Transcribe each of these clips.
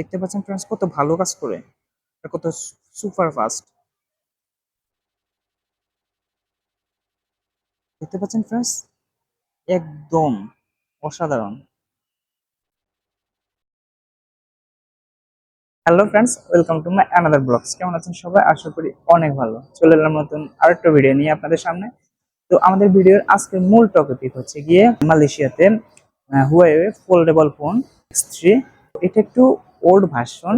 দেখতে পাচ্ছেন ফ্রেন্ডস কত ভালো কাজ করে। কত সুপার ফাস্ট দেখতে পাচ্ছেন ফ্রেন্ডস একদম অসাধারণ। Hello friends welcome to my another blogs কেমন আছেন সবাই? আশা করি অনেক ভালো। চলে এলাম নতুন আরেকটা ভিডিও নিয়ে আপনাদের সামনে। তো আমাদের ভিডিওর আজকের মূল টপিক হচ্ছে গিয়ে মালয়েশিয়াতে Huawei foldable phone X three এটা একটু ওল্ড ভার্সন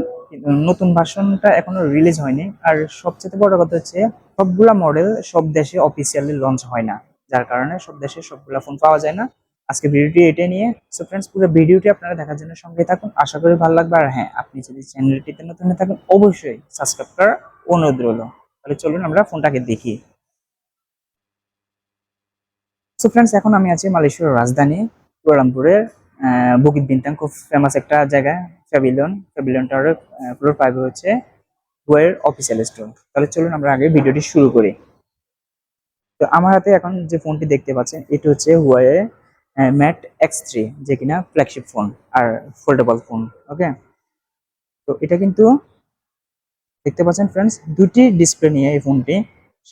নতুন ভার্সনটা এখনও রিলিজ হয়নি। আর সবচেয়ে বড় কথা হচ্ছে, সবগুলা মডেল সব দেশে অফিসিয়ালি লঞ্চ হয় না। যার কারণে সব দেশে সবগুলা ফোন পাওয়া যায় না। আজকে ভিডিওটি এটাই নিয়ে। সো ফ্রেন্ডস পুরো ভিডিওটি আপনারা দেখার জন্য সঙ্গে থাকুন। আশা করি ভালো লাগবে। আর হ্যাঁ আপনি যদি চ্যানেলটিতে নতুন হয়ে থাকেন, অবশ্যই সাবস্ক্রাইব করার অনুরোধ রইল। তাহলে চলুন আমরা ফোনটাকে দেখি। সো ফ্রেন্ডস এখন আমি আছি মালয়েশিয়ার রাজধানী কুয়ালামপুরের বুকিত বিন্তাং খুব ফেমাস একটা জায়গা প্যাভিলিয়ন প্যাভিলিয়ন টাওয়ারের ফ্লোর ফাইভে হচ্ছে হুয়ের অফিসিয়াল স্টোর তাহলে চলুন আমরা আগে ভিডিওটি শুরু করি। তো আমার হাতে এখন যে ফোনটি দেখতে পাচ্ছেন, এটা হচ্ছে হুয়াওয়ে ম্যাট এক্স থ্রি যে কিনা ফ্ল্যাগশিপ ফোন আর ফোল্ডেবল ফোন ওকে তো এটা কিন্তু দেখতে পাচ্ছেন ফ্রেন্ডস দুটি ডিসপ্লে নিয়ে এই ফোনটি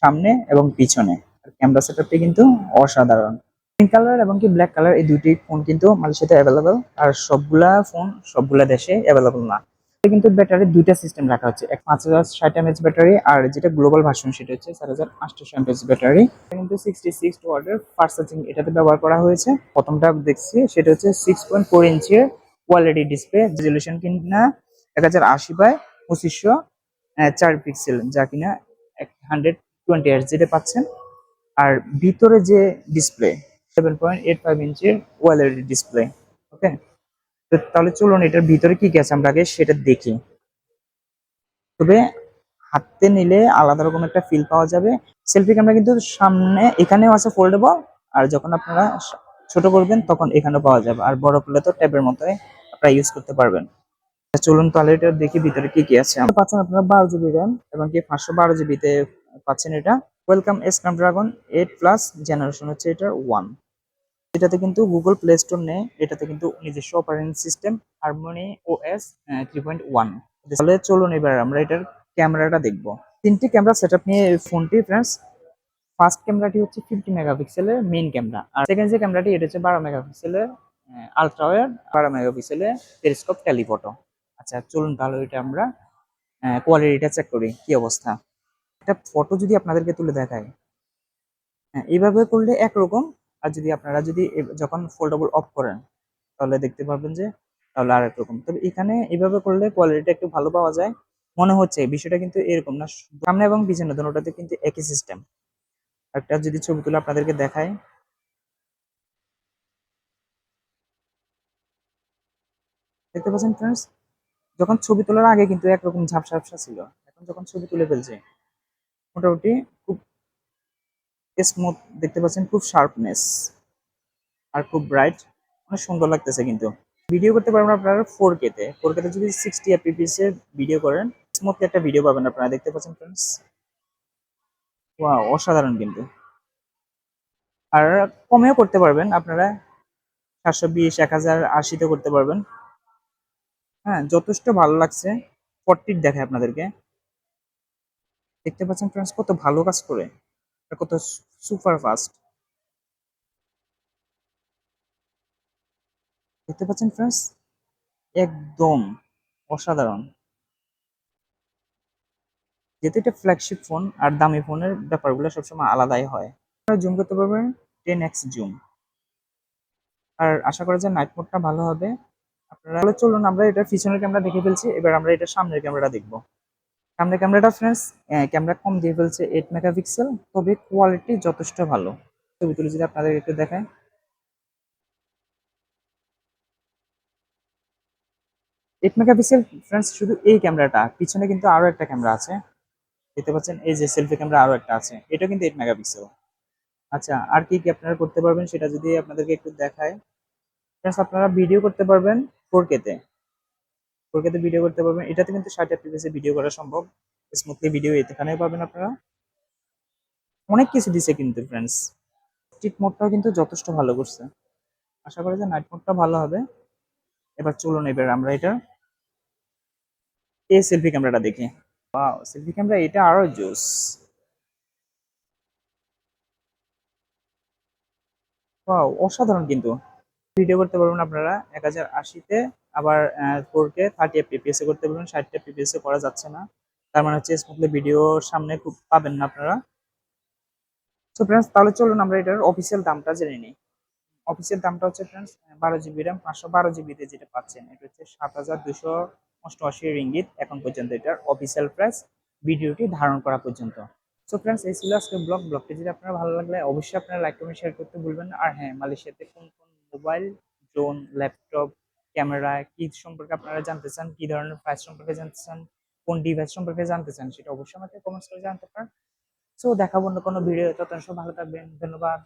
সামনে এবং পিছনে। আর ক্যামেরা সেটআপটি কিন্তু অসাধারণ। পিঙ্ক কালার এবং কি ব্ল্যাক কালার এই দুটি ফোন কিন্তু মালয়েশিয়াতে অ্যাভেলেবল আর সবগুলা ফোন সবগুলা দেশে অ্যাভেলেবল না। কিন্তু ব্যাটারি দুইটা সিস্টেম রাখা হচ্ছে, এক পাঁচ হাজার ষাট এমএচ ব্যাটারি আর যেটা গ্লোবাল ভার্সন সেটা হচ্ছে চার হাজার আটশো এমএচ ব্যাটারি কিন্তু সিক্সটি সিক্স ওয়ার্ডের ফার্স্ট চার্জিং এটাতে ব্যবহার করা হয়েছে। প্রথমটা দেখছি, সেটা হচ্ছে সিক্স পয়েন্ট ফোর ইঞ্চের কোয়ালিটি ডিসপ্লে রেজলিউশন কিনা এক হাজার আশি বাই পঁচিশশো চার পিক্সেল যা কিনা এক হান্ড্রেড টোয়েন্টি যেটা পাচ্ছেন। আর ভিতরে যে display seven point eight five ইঞ্চের ওয়ালেডি display okay তো তাহলে চলুন এটার ভিতরে কি আছে আমরা আগে সেটা দেখি। তবে হাতে নিলে আলাদা রকম একটা ফিল পাওয়া যাবে। সেলফি ক্যামেরা কিন্তু সামনে এখানেও আছে ফোল্ডেবল আর যখন আপনারা ছোট করবেন তখন এখানেও পাওয়া যাবে। আর বড় করলে তো ট্যাবের মতোই আপনারা ইউজ করতে পারবেন। চলুন তাহলে এটা দেখি ভিতরে কি কি আছে। পাচ্ছেন আপনারা বারো জিবি র্যাম এবং কি পাঁচশো বারো জিবিতে পাচ্ছেন এটা। Welcome Snapdragon eight plus generation হচ্ছে এটা ওয়ান এটাতে কিন্তু গুগল প্লে স্টোর নেই এটাতে কিন্তু নিজস্ব operating system Harmony OS three point one তাহলে চলুন এবার আমরা এটার ক্যামেরাটা দেখব। তিনটি ক্যামেরা সেটআপ নিয়ে ফোনটি ফ্রেন্ডস ফার্স্ট ক্যামেরাটি হচ্ছে ফিফটি মেগাপিক্সেলের মেইন ক্যামেরা আর সেকেন্ড যে ক্যামেরাটি এটা হচ্ছে বারো মেগাপিক্সেলের আলট্রা ওয়াইড বারো মেগাপিক্সেলের টেলিস্কোপ টেলিফটো আচ্ছা চলুন তাহলে এটা আমরা কোয়ালিটিটা চেক করি, কি অবস্থা? একটা ফটো যদি আপনাদেরকে তুলে দেখায় হ্যাঁ এইভাবে করলে একরকম আর যদি আপনারা যদি যখন ফোল্ডেবল অফ করেন, তাহলে দেখতে পারবেন যে তাহলে আর রকম। তবে এখানে এইভাবে করলে কোয়ালিটিটা একটু ভালো পাওয়া যায়। মনে হচ্ছে বিষয়টা কিন্তু এরকম না। সামনে এবং পিছনে দুটোতে কিন্তু একই সিস্টেম একটা যদি ছবি তুলে আপনাদেরকে দেখায় দেখতে পাচ্ছেন ফ্রেন্ডস যখন ছবি তোলার আগে কিন্তু একরকম ঝাপসা ঝাপসা ছিল। এখন যখন ছবি তুলে ফেলছে, মোটামুটি খুব স্মুথ দেখতে পাচ্ছেন, খুব শার্পনেস আর খুব ব্রাইট অনেক সুন্দর লাগতেছে কিন্তু। ভিডিও করতে পারবেন আপনারা ফোর কেতে ফোর কেতে যদি সিক্সটি এফপিপিএস এর ভিডিও করেন স্মুথলি একটা ভিডিও পাবেন আপনারা, দেখতে পাচ্ছেন ফ্রেন্ডস ওয়া অসাধারণ কিন্তু। আর কমেও করতে পারবেন আপনারা, সাতশো বিশ, এক হাজার আশিতে করতে পারবেন। হ্যাঁ যথেষ্ট ভালো লাগছে। ফর্টির দেখায় আপনাদেরকে। দেখতে পাচ্ছেন ফ্রেন্ডস কত ভালো কাজ করে। কত সুপার ফাস্ট দেখতে পাচ্ছেন ফ্রেন্ডস একদম অসাধারণ। যেহেতু এটা ফ্ল্যাগশিপ ফোন আর দামি ফোনের ব্যাপারগুলো সবসময় আলাদাই হয়। আপনারা জুম করতে পারবেন টেন এক্স জুম আর আশা করা যায় নাইট মোডটা ভালো হবে। আপনারা চলুন, আমরা এটার পিছনের ক্যামেরা দেখে ফেলছি, এবার আমরা এটা সামনের ক্যামেরাটা দেখব। সামনের ক্যামেরাটা ফ্রেন্ডস ক্যামেরা কম দিয়ে ফেলছে এইট মেগাপিক্সেল তবে কোয়ালিটি যথেষ্ট ভালো। ছবি তুলে যদি আপনাদের একটু দেখায় এইট মেগাপিক্সেল ফ্রেন্ডস শুধু এই ক্যামেরাটা, পিছনে কিন্তু আরও একটা ক্যামেরা আছে। দেখতে পাচ্ছেন, এই যে সেলফি ক্যামেরা আরও একটা আছে এটা কিন্তু এইট মেগাপিক্সেল আচ্ছা আর কি কি আপনারা করতে পারবেন সেটা যদি আপনাদেরকে একটু দেখায় ফ্রেন্ডস আপনারা ভিডিও করতে পারবেন ফোর কেতে ফোর কেতে ভিডিও করতে পারবেন। এটাতে কিন্তু ষাট এফপিএস ভিডিও করা সম্ভব। স্মুথলি ভিডিও এখানেও পাবেন আপনারা। অনেক কিছু দিছে কিন্তু ফ্রেন্ডস স্ট্রিট মোডটাও কিন্তু যথেষ্ট ভালো করছে। আশা করি যে নাইট মোডটা ভালো হবে। এবার চলুন এবার আমরা এটা এই সেলফি ক্যামেরাটা দেখি। ওয়াও সেলফি ক্যামেরা এটা আরও জোস। ওয়াও অসাধারণ কিন্তু। ভিডিও করতে পারবেন আপনারা। এক হাজার আশিতে আবার ফোর কে থার্টি এফপিএস এ করতে পারবেন ষাট এফপিএস এ করা যাচ্ছে না। তার মানে হচ্ছে স্মুথলি ভিডিওর সামনে খুব পাবেন না আপনারা। তো ফ্রেন্ডস তাহলে চলুন আমরা এটার অফিসিয়াল দামটা জেনে নিই। অফিসিয়াল দামটা হচ্ছে ফ্রেন্ডস বারো জিবি র্যাম পাঁচশো বারো জিবিতে যেটা পাচ্ছেন, এটা হচ্ছে সাত হাজার দুশো অষ্টআশি রিঙ্গিত এখন পর্যন্ত এটার অফিসিয়াল প্রাইস ভিডিওটি ধারণ করা পর্যন্ত। সো ফ্রেন্ডস এই ছিল আজকে ব্লগ। ব্লগটি যদি আপনার ভালো লাগলে অবশ্যই আপনারা লাইক কমেন্ট শেয়ার করতে ভুলবেন না। আর হ্যাঁ মালয়েশিয়াতে কোন কোন মোবাইল, ড্রোন, ল্যাপটপ, ক্যামেরা কি সম্পর্কে আপনারা জানতে চান, কি ধরনের প্রাইস সম্পর্কে জানতে চান, কোন ডিভাইস সম্পর্কে জানতে চান, সেটা অবশ্যই আমাকে কমেন্টস করে জানতে পারেন। সো দেখাবো অন্য কোনো ভিডিও ততক্ষণ সব ভালো থাকবেন, ধন্যবাদ।